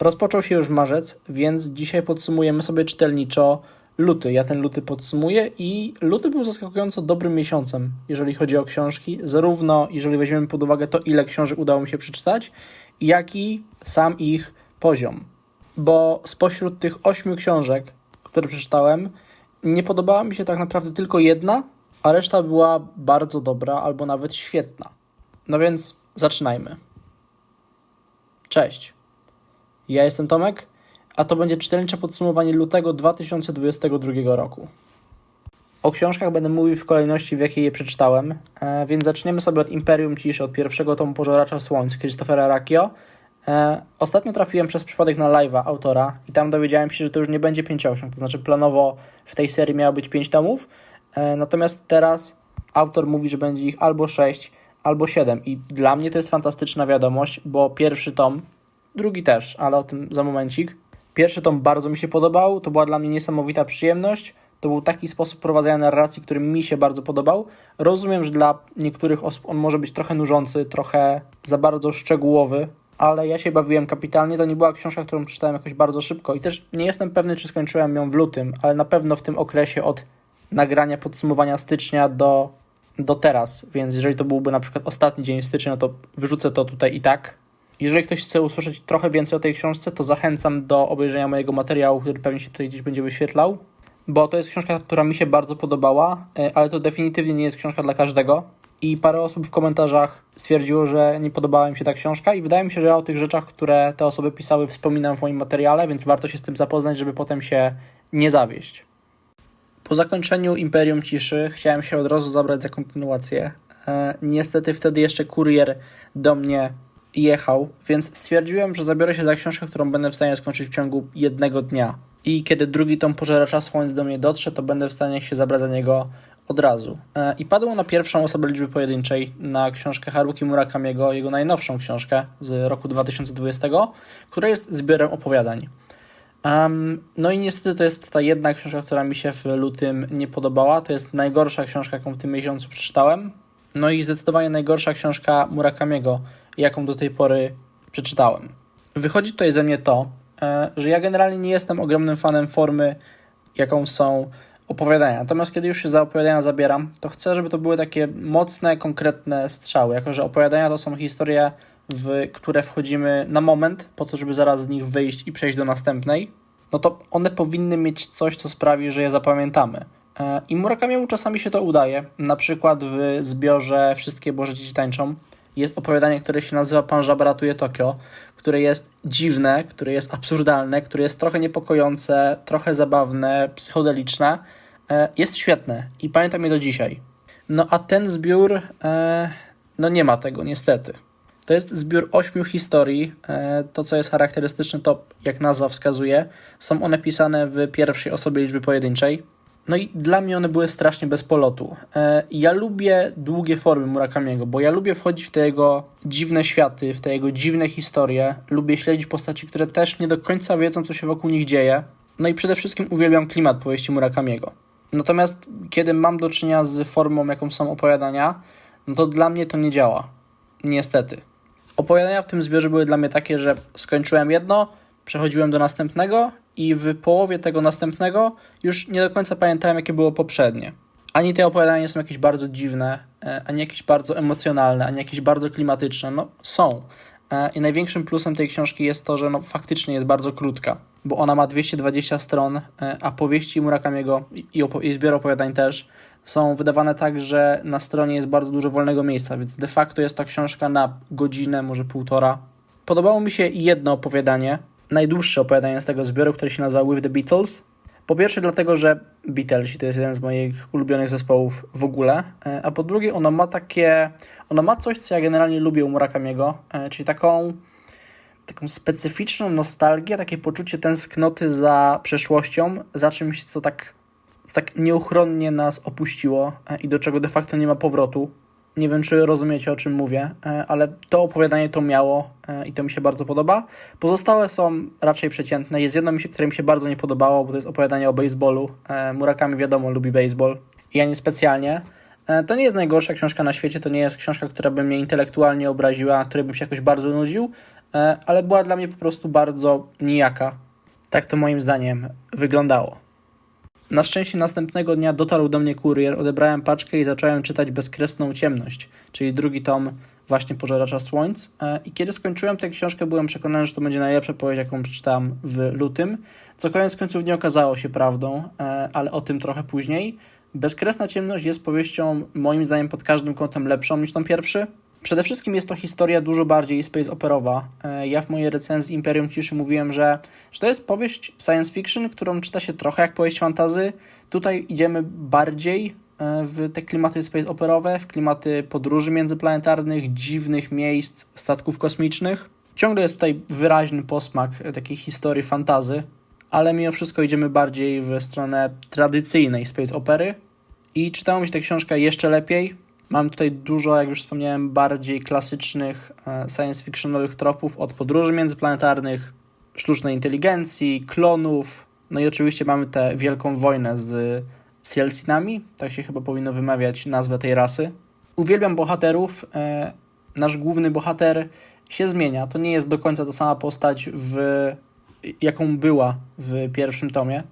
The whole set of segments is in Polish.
Rozpoczął się już marzec, więc dzisiaj podsumujemy sobie czytelniczo luty. Ja ten luty podsumuję i luty był zaskakująco dobrym miesiącem, jeżeli chodzi o książki, zarówno jeżeli weźmiemy pod uwagę to, ile książek udało mi się przeczytać, jak i sam ich poziom. Bo spośród tych ośmiu książek, które przeczytałem, nie podobała mi się tak naprawdę tylko jedna, a reszta była bardzo dobra albo nawet świetna. No więc zaczynajmy. Cześć. Ja jestem Tomek, a to będzie czytelnicze podsumowanie lutego 2022 roku. O książkach będę mówił w kolejności, w jakiej je przeczytałem, e, więc zaczniemy sobie od Imperium Ciszy, od pierwszego tomu Pożeracza Słońc Christophera Rakio. E, ostatnio trafiłem przez przypadek na live'a autora i tam dowiedziałem się, że to już nie będzie pięcioksiąg, to znaczy planowo w tej serii miało być pięć tomów, e, natomiast teraz autor mówi, że będzie ich albo sześć, albo siedem i dla mnie to jest fantastyczna wiadomość, bo pierwszy tom drugi też, ale o tym za momencik. Pierwszy tom bardzo mi się podobał, to była dla mnie niesamowita przyjemność. To był taki sposób prowadzenia narracji, który mi się bardzo podobał. Rozumiem, że dla niektórych osób on może być trochę nużący, trochę za bardzo szczegółowy, ale ja się bawiłem kapitalnie. To nie była książka, którą przeczytałem jakoś bardzo szybko i też nie jestem pewny, czy skończyłem ją w lutym, ale na pewno w tym okresie od nagrania podsumowania stycznia do, do teraz, więc jeżeli to byłby na przykład ostatni dzień stycznia, no to wyrzucę to tutaj i tak, jeżeli ktoś chce usłyszeć trochę więcej o tej książce, to zachęcam do obejrzenia mojego materiału, który pewnie się tutaj gdzieś będzie wyświetlał, bo to jest książka, która mi się bardzo podobała, e, ale to definitywnie nie jest książka dla każdego. I parę osób w komentarzach stwierdziło, że nie podobała im się ta książka, i wydaje mi się, że ja o tych rzeczach, które te osoby pisały, wspominam w moim materiale, więc warto się z tym zapoznać, żeby potem się nie zawieść. Po zakończeniu Imperium Ciszy chciałem się od razu zabrać za kontynuację. E, niestety wtedy jeszcze kurier do mnie jechał, więc stwierdziłem, że zabiorę się za książkę, którą będę w stanie skończyć w ciągu jednego dnia. I kiedy drugi tom Pożeracza Słońc do mnie dotrze, to będę w stanie się zabrać za niego od razu. E, I padło na pierwszą osobę liczby pojedynczej, na książkę Haruki Murakamiego, jego najnowszą książkę z roku 2020, która jest zbiorem opowiadań. Um, no i niestety to jest ta jedna książka, która mi się w lutym nie podobała. To jest najgorsza książka, jaką w tym miesiącu przeczytałem. No i zdecydowanie najgorsza książka Murakamiego, jaką do tej pory przeczytałem. Wychodzi tutaj ze mnie to, e, że ja generalnie nie jestem ogromnym fanem formy, jaką są opowiadania. Natomiast kiedy już się za opowiadania zabieram, to chcę, żeby to były takie mocne, konkretne strzały. Jako, że opowiadania to są historie, w które wchodzimy na moment, po to, żeby zaraz z nich wyjść i przejść do następnej, no to one powinny mieć coś, co sprawi, że je zapamiętamy. E, I Murakamiemu czasami się to udaje. Na przykład w zbiorze Wszystkie Boże Dzieci Tańczą jest opowiadanie, które się nazywa Pan Żaba ratuje Tokio, które jest dziwne, które jest absurdalne, które jest trochę niepokojące, trochę zabawne, psychodeliczne. E, jest świetne i pamiętam je do dzisiaj. No a ten zbiór, e, no nie ma tego niestety. To jest zbiór ośmiu historii. E, to, co jest charakterystyczne, to jak nazwa wskazuje, są one pisane w pierwszej osobie liczby pojedynczej. No i dla mnie one były strasznie bez polotu. E, ja lubię długie formy Murakamiego, bo ja lubię wchodzić w te jego dziwne światy, w te jego dziwne historie. Lubię śledzić postaci, które też nie do końca wiedzą, co się wokół nich dzieje. No i przede wszystkim uwielbiam klimat powieści Murakamiego. Natomiast kiedy mam do czynienia z formą, jaką są opowiadania, no to dla mnie to nie działa. Niestety. Opowiadania w tym zbiorze były dla mnie takie, że skończyłem jedno, przechodziłem do następnego i w połowie tego następnego już nie do końca pamiętałem, jakie było poprzednie. Ani te opowiadania nie są jakieś bardzo dziwne, e, ani jakieś bardzo emocjonalne, ani jakieś bardzo klimatyczne. No, są. E, I największym plusem tej książki jest to, że no, faktycznie jest bardzo krótka, bo ona ma 220 stron, e, a powieści Murakamiego i, opo- i zbiór opowiadań też są wydawane tak, że na stronie jest bardzo dużo wolnego miejsca, więc de facto jest to książka na godzinę, może półtora. Podobało mi się jedno opowiadanie, najdłuższe opowiadanie z tego zbioru, które się nazywa With the Beatles. Po pierwsze dlatego, że Beatles to jest jeden z moich ulubionych zespołów w ogóle, e, a po drugie ono ma takie, ono ma coś, co ja generalnie lubię u Murakamiego, e, czyli taką, taką specyficzną nostalgię, takie poczucie tęsknoty za przeszłością, za czymś, co tak, tak nieuchronnie nas opuściło e, i do czego de facto nie ma powrotu. Nie wiem, czy rozumiecie, o czym mówię, e, ale to opowiadanie to miało e, i to mi się bardzo podoba. Pozostałe są raczej przeciętne. Jest jedno, które mi się bardzo nie podobało, bo to jest opowiadanie o baseballu. E, Murakami wiadomo, lubi baseball. Ja nie specjalnie. To nie jest najgorsza książka na świecie, to nie jest książka, która by mnie intelektualnie obraziła, której bym się jakoś bardzo nudził, ale była dla mnie po prostu bardzo nijaka. Tak to moim zdaniem wyglądało. Na szczęście następnego dnia dotarł do mnie kurier, odebrałem paczkę i zacząłem czytać Bezkresną Ciemność, czyli drugi tom właśnie Pożeracza Słońc. E, I kiedy skończyłem tę książkę, byłem przekonany, że to będzie najlepsza powieść, jaką przeczytałem w lutym, co koniec końców nie okazało się prawdą, e, ale o tym trochę później. Bezkresna Ciemność jest powieścią moim zdaniem pod każdym kątem lepszą niż tą pierwszy. Przede wszystkim jest to historia dużo bardziej space operowa. E, Ja w mojej recenzji Imperium Ciszy mówiłem, że, że to jest powieść science fiction, którą czyta się trochę jak powieść fantazy. Tutaj idziemy bardziej e, w te klimaty space operowe, w klimaty podróży międzyplanetarnych, dziwnych miejsc, statków kosmicznych. Ciągle jest tutaj wyraźny posmak e, takiej historii fantazy, ale mimo wszystko idziemy bardziej w stronę tradycyjnej space opery. I czytało mi się ta książka jeszcze lepiej. Mam tutaj dużo, jak już wspomniałem, bardziej klasycznych e, science fictionowych tropów od podróży międzyplanetarnych, sztucznej inteligencji, klonów. No i oczywiście mamy tę wielką wojnę z Sielcinami, tak się chyba powinno wymawiać nazwę tej rasy. Uwielbiam bohaterów. e, Nasz główny bohater się zmienia. To nie jest do końca ta sama postać, w, jaką była w pierwszym tomie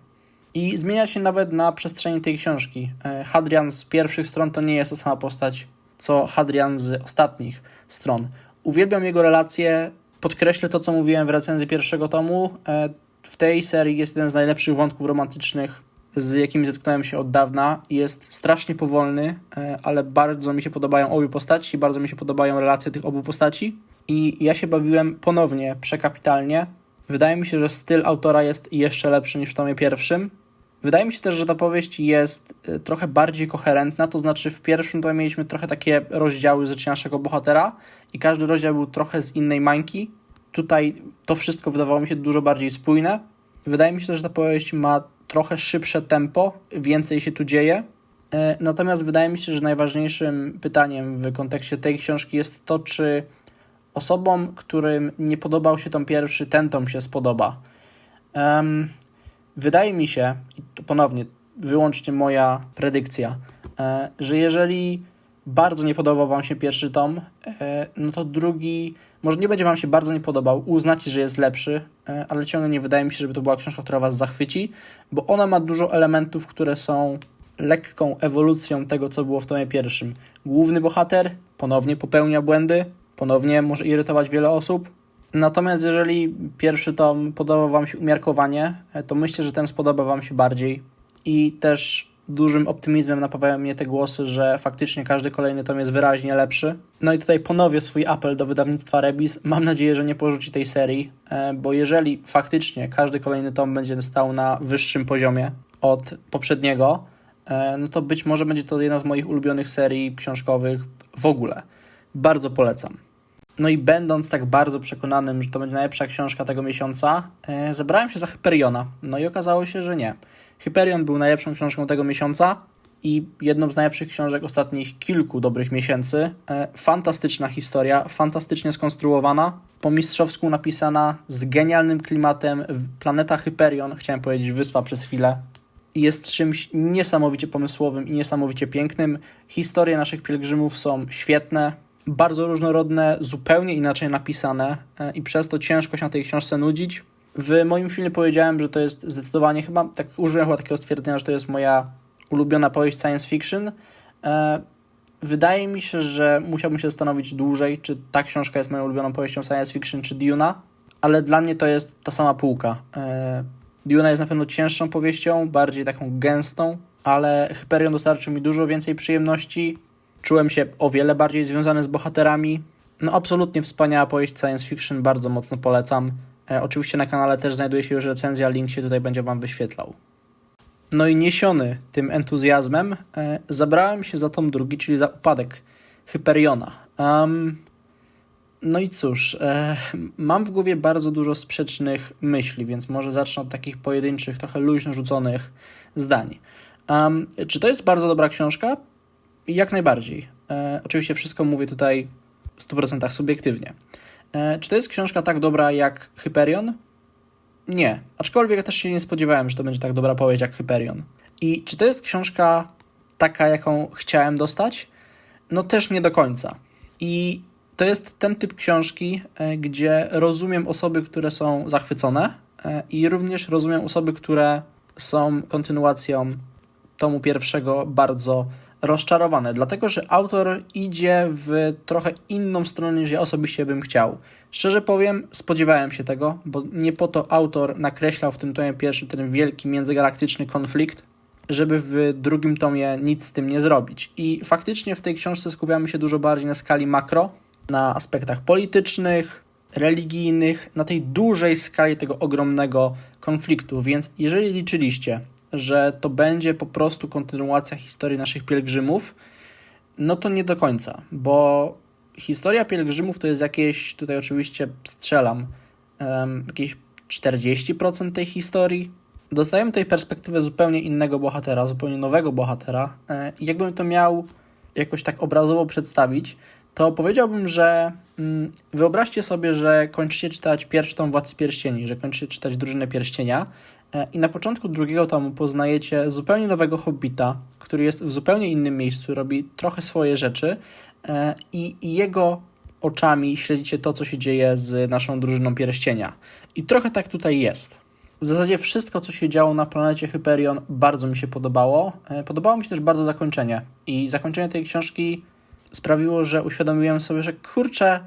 i zmienia się nawet na przestrzeni tej książki. E, Hadrian z pierwszych stron to nie jest ta sama postać, co Hadrian z ostatnich stron. Uwielbiam jego relacje, podkreślę to, co mówiłem w recenzji pierwszego tomu. E, W tej serii jest jeden z najlepszych wątków romantycznych, z jakimi zetknąłem się od dawna. Jest strasznie powolny, e, ale bardzo mi się podobają obie postaci, bardzo mi się podobają relacje tych obu postaci. I ja się bawiłem ponownie przekapitalnie. Wydaje mi się, że styl autora jest jeszcze lepszy niż w tomie pierwszym. Wydaje mi się też, że ta powieść jest y, trochę bardziej koherentna, to znaczy w pierwszym tomie mieliśmy trochę takie rozdziały życia naszego bohatera i każdy rozdział był trochę z innej mańki. Tutaj to wszystko wydawało mi się dużo bardziej spójne. Wydaje mi się też, że ta powieść ma trochę szybsze tempo, więcej się tu dzieje. E, Natomiast wydaje mi się, że najważniejszym pytaniem w kontekście tej książki jest to, czy osobom, którym nie podobał się tom pierwszy, ten tom się spodoba. Em, wydaje mi się, i to ponownie wyłącznie moja predykcja, e, że jeżeli bardzo nie podobał Wam się pierwszy tom, e, no to drugi może nie będzie Wam się bardzo nie podobał, uznacie, że jest lepszy, e, ale ciągle nie wydaje mi się, żeby to była książka, która Was zachwyci, bo ona ma dużo elementów, które są lekką ewolucją tego, co było w tomie pierwszym. Główny bohater ponownie popełnia błędy, ponownie może irytować wiele osób. Natomiast jeżeli pierwszy tom podoba Wam się umiarkowanie, e, to myślę, że ten spodoba Wam się bardziej. I też dużym optymizmem napawają mnie te głosy, że faktycznie każdy kolejny tom jest wyraźnie lepszy. No i tutaj ponowię swój apel do wydawnictwa Rebis. Mam nadzieję, że nie porzuci tej serii, e, bo jeżeli faktycznie każdy kolejny tom będzie stał na wyższym poziomie od poprzedniego, e, no to być może będzie to jedna z moich ulubionych serii książkowych w ogóle. Bardzo polecam. No i będąc tak bardzo przekonanym, że to będzie najlepsza książka tego miesiąca, e, zabrałem się za Hyperiona. No i okazało się, że nie. Hyperion był najlepszą książką tego miesiąca i jedną z najlepszych książek ostatnich kilku dobrych miesięcy. E, fantastyczna historia, fantastycznie skonstruowana, po mistrzowsku napisana, z genialnym klimatem. Planeta Hyperion, chciałem powiedzieć wyspa przez chwilę, jest czymś niesamowicie pomysłowym i niesamowicie pięknym. Historie naszych pielgrzymów są świetne, bardzo różnorodne, zupełnie inaczej napisane e, i przez to ciężko się na tej książce nudzić. W moim filmie powiedziałem, że to jest zdecydowanie chyba, tak użyłem chyba takiego stwierdzenia, że to jest moja ulubiona powieść science fiction. E, Wydaje mi się, że musiałbym się zastanowić dłużej, czy ta książka jest moją ulubioną powieścią science fiction, czy Duna, ale dla mnie to jest ta sama półka. E, Duna jest na pewno cięższą powieścią, bardziej taką gęstą, ale Hyperion dostarczył mi dużo więcej przyjemności. Czułem się o wiele bardziej związany z bohaterami. No absolutnie wspaniała powieść science fiction, bardzo mocno polecam. E, oczywiście na kanale też znajduje się już recenzja, link się tutaj będzie Wam wyświetlał. No i niesiony tym entuzjazmem, e, zabrałem się za tom drugi, czyli za upadek Hyperiona. Em, no i cóż, e, mam w głowie bardzo dużo sprzecznych myśli, więc może zacznę od takich pojedynczych, trochę luźno rzuconych zdań. Em, czy to jest bardzo dobra książka? Jak najbardziej. E, oczywiście wszystko mówię tutaj w 100% subiektywnie. E, czy to jest książka tak dobra jak Hyperion? Nie. Aczkolwiek ja też się nie spodziewałem, że to będzie tak dobra powieść jak Hyperion. I czy to jest książka taka, jaką chciałem dostać? No też nie do końca. I To jest ten typ książki, e, gdzie rozumiem osoby, które są zachwycone e, i również rozumiem osoby, które są kontynuacją tomu pierwszego bardzo rozczarowane, dlatego że autor idzie w trochę inną stronę niż ja osobiście bym chciał. Szczerze powiem, spodziewałem się tego, bo nie po to autor nakreślał w tym tomie pierwszym ten wielki międzygalaktyczny konflikt, żeby w drugim tomie nic z tym nie zrobić. I faktycznie w tej książce skupiamy się dużo bardziej na skali makro, na aspektach politycznych, religijnych, na tej dużej skali tego ogromnego konfliktu. Więc jeżeli liczyliście, że to będzie po prostu kontynuacja historii naszych pielgrzymów, no to nie do końca, bo historia pielgrzymów to jest jakieś, tutaj oczywiście strzelam, jakieś 40% tej historii. Dostajemy tutaj perspektywę zupełnie innego bohatera, zupełnie nowego bohatera. E, I jakbym to miał jakoś tak obrazowo przedstawić, to powiedziałbym, że mm, wyobraźcie sobie, że kończycie czytać pierwszy tom Władcy Pierścieni, że kończycie czytać Drużynę Pierścienia e, i na początku drugiego tomu poznajecie zupełnie nowego hobbita, który jest w zupełnie innym miejscu, robi trochę swoje rzeczy e, i, i jego oczami śledzicie to, co się dzieje z naszą Drużyną Pierścienia. I trochę tak tutaj jest. W zasadzie wszystko, co się działo na planecie Hyperion, bardzo mi się podobało. E, podobało mi się też bardzo zakończenie. I zakończenie tej książki sprawiło, że uświadomiłem sobie, że kurczę,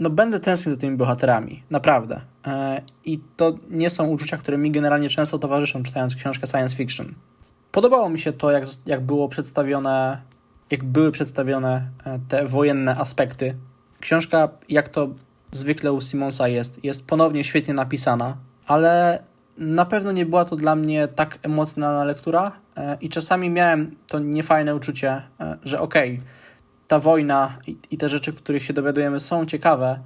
no będę tęsknił za tymi bohaterami, naprawdę. E, I to nie są uczucia, które mi generalnie często towarzyszą, czytając książkę science fiction. Podobało mi się to, jak, jak było przedstawione, jak były przedstawione e, te wojenne aspekty. Książka, jak to zwykle u Simonsa jest, jest ponownie świetnie napisana, ale na pewno nie była to dla mnie tak emocjonalna lektura e, i czasami miałem to niefajne uczucie, że okej, okay, ta wojna i, i te rzeczy, których się dowiadujemy, są ciekawe,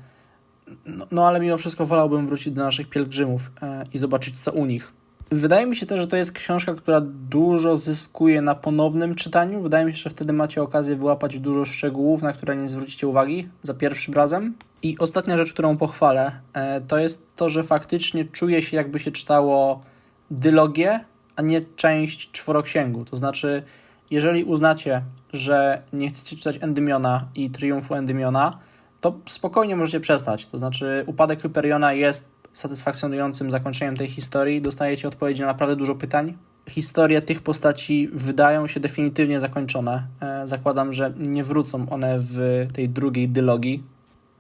no, no, ale mimo wszystko wolałbym wrócić do naszych pielgrzymów e, i zobaczyć, co u nich. Wydaje mi się też, że to jest książka, która dużo zyskuje na ponownym czytaniu. Wydaje mi się, że wtedy macie okazję wyłapać dużo szczegółów, na które nie zwrócicie uwagi za pierwszym razem. I ostatnia rzecz, którą pochwalę, e, to jest to, że faktycznie czuje się, jakby się czytało dylogię, a nie część czworoksięgu. To znaczy, jeżeli uznacie, że nie chcecie czytać Endymiona i Triumfu Endymiona, to spokojnie możecie przestać. To znaczy, upadek Hyperiona jest satysfakcjonującym zakończeniem tej historii. Dostajecie odpowiedzi na naprawdę dużo pytań. Historie tych postaci wydają się definitywnie zakończone. E, zakładam, że nie wrócą one w tej drugiej dylogii.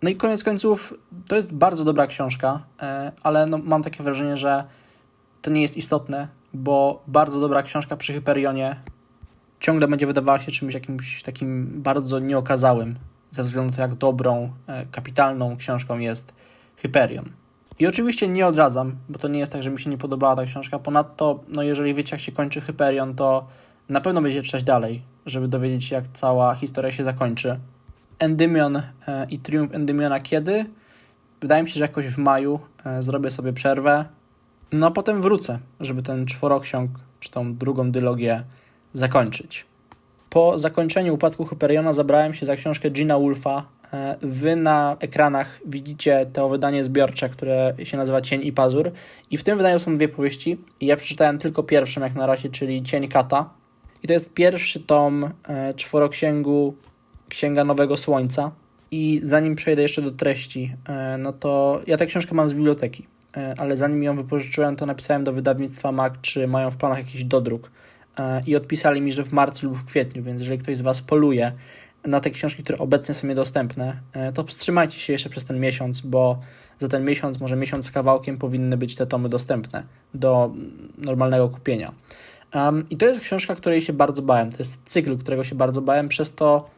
No i koniec końców, to jest bardzo dobra książka, e, ale no, mam takie wrażenie, że to nie jest istotne, bo bardzo dobra książka przy Hyperionie ciągle będzie wydawała się czymś jakimś takim bardzo nieokazałym, ze względu na to, jak dobrą, e, kapitalną książką jest Hyperion. I oczywiście nie odradzam, bo to nie jest tak, że mi się nie podobała ta książka. Ponadto, no jeżeli wiecie, jak się kończy Hyperion, to na pewno będziecie czytać dalej, żeby dowiedzieć się, jak cała historia się zakończy. Endymion e, i Triumf Endymiona kiedy? Wydaje mi się, że jakoś w maju e, zrobię sobie przerwę. No a potem wrócę, żeby ten czworoksiąg, czy tą drugą dylogię zakończyć. Po zakończeniu upadku Hyperiona zabrałem się za książkę Gina Wolfa. E, wy na ekranach widzicie to wydanie zbiorcze, które się nazywa Cień i Pazur. I w tym wydaniu są dwie powieści. Ja przeczytałem tylko pierwszą jak na razie, czyli Cień Kata. I to jest pierwszy tom e, czworoksięgu Księga Nowego Słońca. I zanim przejdę jeszcze do treści, e, no to ja tę książkę mam z biblioteki, ale zanim ją wypożyczyłem, to napisałem do wydawnictwa MAC, czy mają w planach jakiś dodruk i odpisali mi, że w marcu lub w kwietniu, więc jeżeli ktoś z Was poluje na te książki, które obecnie są niedostępne, e, to wstrzymajcie się jeszcze przez ten miesiąc, bo za ten miesiąc, może miesiąc z kawałkiem, powinny być te tomy dostępne do normalnego kupienia. Um, I to jest książka, której się bardzo bałem. To jest cykl, którego się bardzo bałem, przez to,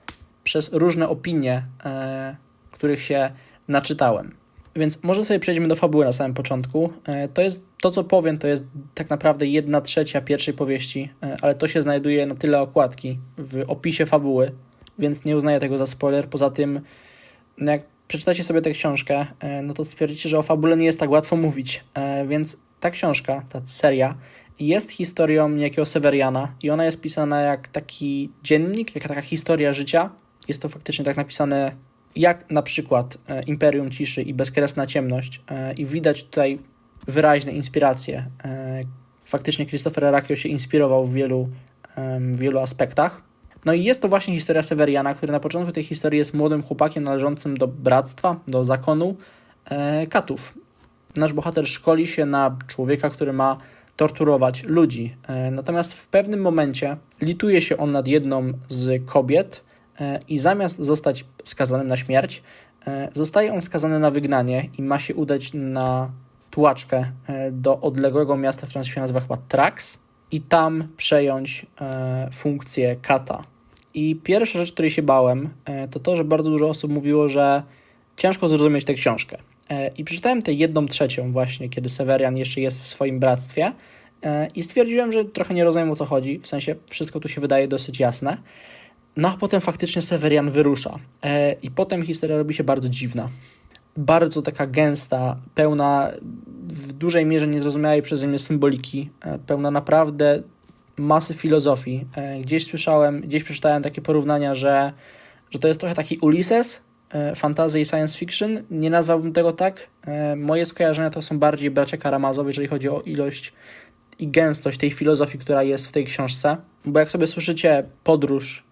przez różne opinie, e, których się naczytałem. Więc może sobie przejdźmy do fabuły na samym początku. E, to jest to, co powiem, to jest tak naprawdę jedna trzecia pierwszej powieści, e, ale to się znajduje na tyle okładki w opisie fabuły, więc nie uznaję tego za spoiler. Poza tym, no jak przeczytacie sobie tę książkę, e, no to stwierdzicie, że o fabule nie jest tak łatwo mówić. Więc ta książka, ta seria jest historią niejakiego Severiana i ona jest pisana jak taki dziennik, jak taka historia życia. Jest to faktycznie tak napisane jak na przykład e, Imperium Ciszy i Bezkresna Ciemność e, i widać tutaj wyraźne inspiracje. E, faktycznie Christopher Arakio się inspirował w wielu, w wielu aspektach. No i jest to właśnie historia Severiana, który na początku tej historii jest młodym chłopakiem należącym do bractwa, do zakonu katów. Nasz bohater szkoli się na człowieka, który ma torturować ludzi. Natomiast w pewnym momencie lituje się on nad jedną z kobiet i zamiast zostać skazanym na śmierć, e, zostaje on skazany na wygnanie i ma się udać na tułaczkę e, do odległego miasta, które się nazywa chyba Trax i tam przejąć e, funkcję kata. I pierwsza rzecz, której się bałem, e, to to, że bardzo dużo osób mówiło, że ciężko zrozumieć tę książkę. E, I przeczytałem tę jedną trzecią właśnie, kiedy Severian jeszcze jest w swoim bractwie e, i stwierdziłem, że trochę nie rozumiem o co chodzi, w sensie wszystko tu się wydaje dosyć jasne. No a potem faktycznie Severian wyrusza e, i potem historia robi się bardzo dziwna. Bardzo taka gęsta, pełna w dużej mierze niezrozumiałej przeze mnie symboliki, e, pełna naprawdę masy filozofii. E, Gdzieś słyszałem, gdzieś przeczytałem takie porównania, że, że to jest trochę taki Ulysses, fantasy i science fiction. Nie nazwałbym tego tak. Moje skojarzenia to są bardziej bracia Karamazow, jeżeli chodzi o ilość i gęstość tej filozofii, która jest w tej książce. Bo jak sobie słyszycie podróż,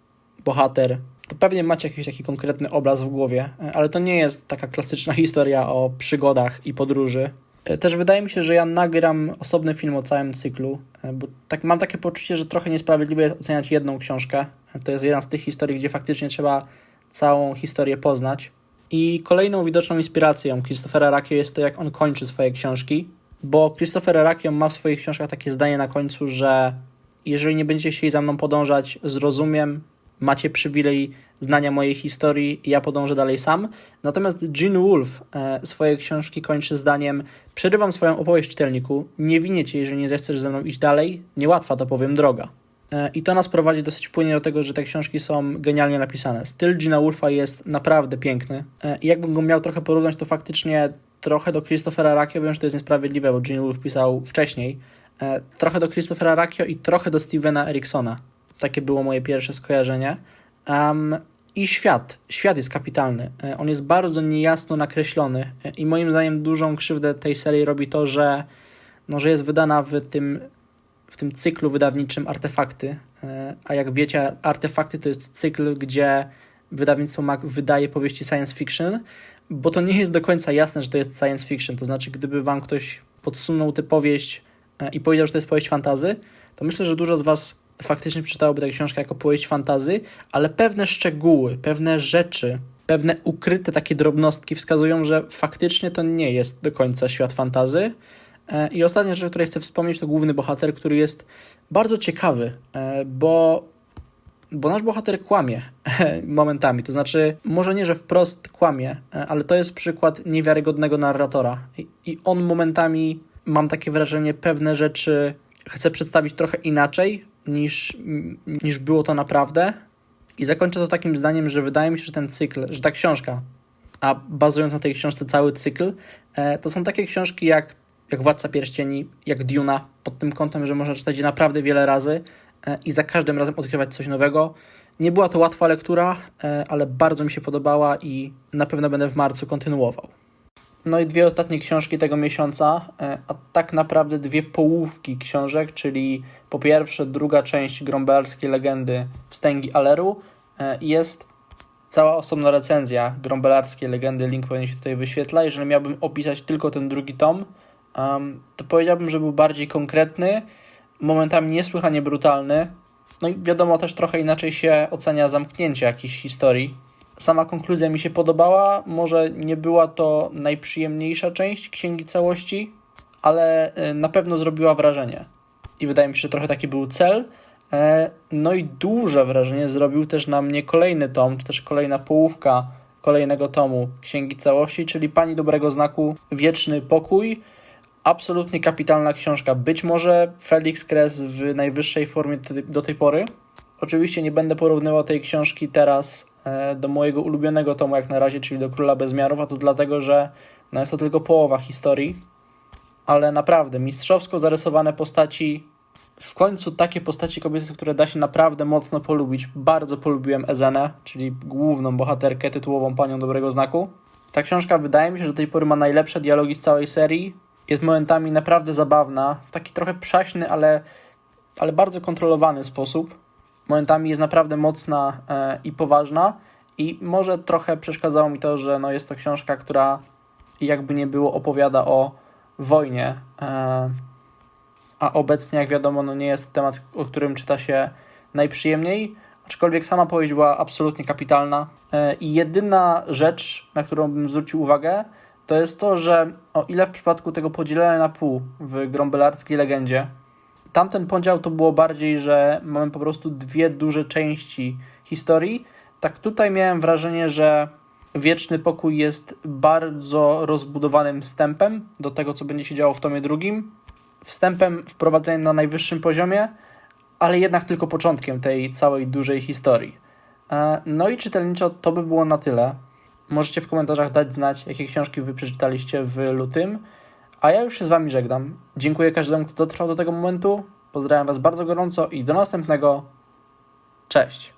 bohater, to pewnie macie jakiś taki konkretny obraz w głowie, e, ale to nie jest taka klasyczna historia o przygodach i podróży. E, Też wydaje mi się, że ja nagram osobny film o całym cyklu, e, bo tak mam takie poczucie, że trochę niesprawiedliwe jest oceniać jedną książkę. To jest jedna z tych historii, gdzie faktycznie trzeba całą historię poznać. I kolejną widoczną inspiracją Christophera Rakio jest to, jak on kończy swoje książki, bo Christopher Rakio ma w swoich książkach takie zdanie na końcu, że jeżeli nie będziecie chcieli za mną podążać, zrozumiem, macie przywilej znania mojej historii, ja podążę dalej sam. Natomiast Gene Wolfe e, swoje książki kończy zdaniem przerywam swoją opowieść czytelniku, nie winię cię, jeżeli nie zechcesz ze mną iść dalej, niełatwa to powiem droga. E, I to nas prowadzi dosyć płynnie do tego, że te książki są genialnie napisane. Styl Gina Wolfa jest naprawdę piękny. E, I jakbym go miał trochę porównać, to faktycznie trochę do Christophera Rakio, wiem, że to jest niesprawiedliwe, bo Gene Wolfe pisał wcześniej. Trochę do Christophera Rakio i trochę do Stevena Eriksona. Takie było moje pierwsze skojarzenie. Um, I świat. Świat jest kapitalny. E, On jest bardzo niejasno nakreślony e, i moim zdaniem dużą krzywdę tej serii robi to, że, no, że jest wydana w tym, w tym cyklu wydawniczym Artefakty. E, A jak wiecie, Artefakty to jest cykl, gdzie wydawnictwo MAC wydaje powieści science fiction, bo to nie jest do końca jasne, że to jest science fiction. To znaczy, gdyby wam ktoś podsunął tę powieść i powiedział, że to jest powieść fantazy, to myślę, że dużo z was faktycznie przeczytałoby tę książkę jako powieść fantazy, ale pewne szczegóły, pewne rzeczy, pewne ukryte takie drobnostki wskazują, że faktycznie to nie jest do końca świat fantazy. E, I ostatnia rzecz, o której chcę wspomnieć, to główny bohater, który jest bardzo ciekawy, e, bo bo nasz bohater kłamie momentami. To znaczy, może nie, że wprost kłamie, e, ale to jest przykład niewiarygodnego narratora. I, I on momentami, mam takie wrażenie, pewne rzeczy chce przedstawić trochę inaczej niż, niż było to naprawdę. I zakończę to takim zdaniem, że wydaje mi się, że ten cykl, że ta książka, a bazując na tej książce cały cykl, e, to są takie książki jak, jak Władca Pierścieni, jak Duna, pod tym kątem, że można czytać je naprawdę wiele razy e, i za każdym razem odkrywać coś nowego. Nie była to łatwa lektura, e, ale bardzo mi się podobała i na pewno będę w marcu kontynuował. No i dwie ostatnie książki tego miesiąca, e, a tak naprawdę dwie połówki książek, czyli po pierwsze druga część grąbelarskiej legendy Wstęgi Aleru e, jest cała osobna recenzja grąbelarskiej legendy, link pewnie się tutaj wyświetla. Jeżeli miałbym opisać tylko ten drugi tom, to powiedziałbym, że był bardziej konkretny, momentami niesłychanie brutalny. No i wiadomo, też trochę inaczej się ocenia zamknięcie jakiejś historii. Sama konkluzja mi się podobała. Może nie była to najprzyjemniejsza część księgi całości, ale y, na pewno zrobiła wrażenie. I wydaje mi się, że trochę taki był cel. E, No i duże wrażenie zrobił też na mnie kolejny tom, czy też kolejna połówka kolejnego tomu księgi całości, czyli Pani Dobrego Znaku Wieczny Pokój. Absolutnie kapitalna książka. Być może Felix Kres w najwyższej formie do tej pory. Oczywiście nie będę porównywał tej książki teraz e, do mojego ulubionego tomu jak na razie, czyli do Króla Bezmiarów, a to dlatego, że no jest to tylko połowa historii. Ale naprawdę, mistrzowsko zarysowane postaci, w końcu takie postaci kobiece, które da się naprawdę mocno polubić. Bardzo polubiłem Ezenę, czyli główną bohaterkę tytułową Panią Dobrego Znaku. Ta książka wydaje mi się, że do tej pory ma najlepsze dialogi z całej serii. Jest momentami naprawdę zabawna, w taki trochę przaśny, ale, ale bardzo kontrolowany sposób. Momentami jest naprawdę mocna e, i poważna. I może trochę przeszkadzało mi to, że no jest to książka, która jakby nie było opowiada o wojnie, e, a obecnie jak wiadomo no nie jest to temat, o którym czyta się najprzyjemniej, aczkolwiek sama powieść była absolutnie kapitalna. E, i jedyna rzecz, na którą bym zwrócił uwagę, to jest to, że o ile w przypadku tego podzielenia na pół w grombelarskiej legendzie, tamten podział to było bardziej, że mamy po prostu dwie duże części historii, tak tutaj miałem wrażenie, że Wieczny Pokój jest bardzo rozbudowanym wstępem do tego, co będzie się działo w tomie drugim. Wstępem wprowadzeniem na najwyższym poziomie, ale jednak tylko początkiem tej całej dużej historii. E, No i czytelniczo to by było na tyle. Możecie w komentarzach dać znać, jakie książki wy przeczytaliście w lutym. A ja już się z wami żegnam. Dziękuję każdemu, kto dotrwał do tego momentu. Pozdrawiam was bardzo gorąco i do następnego. Cześć.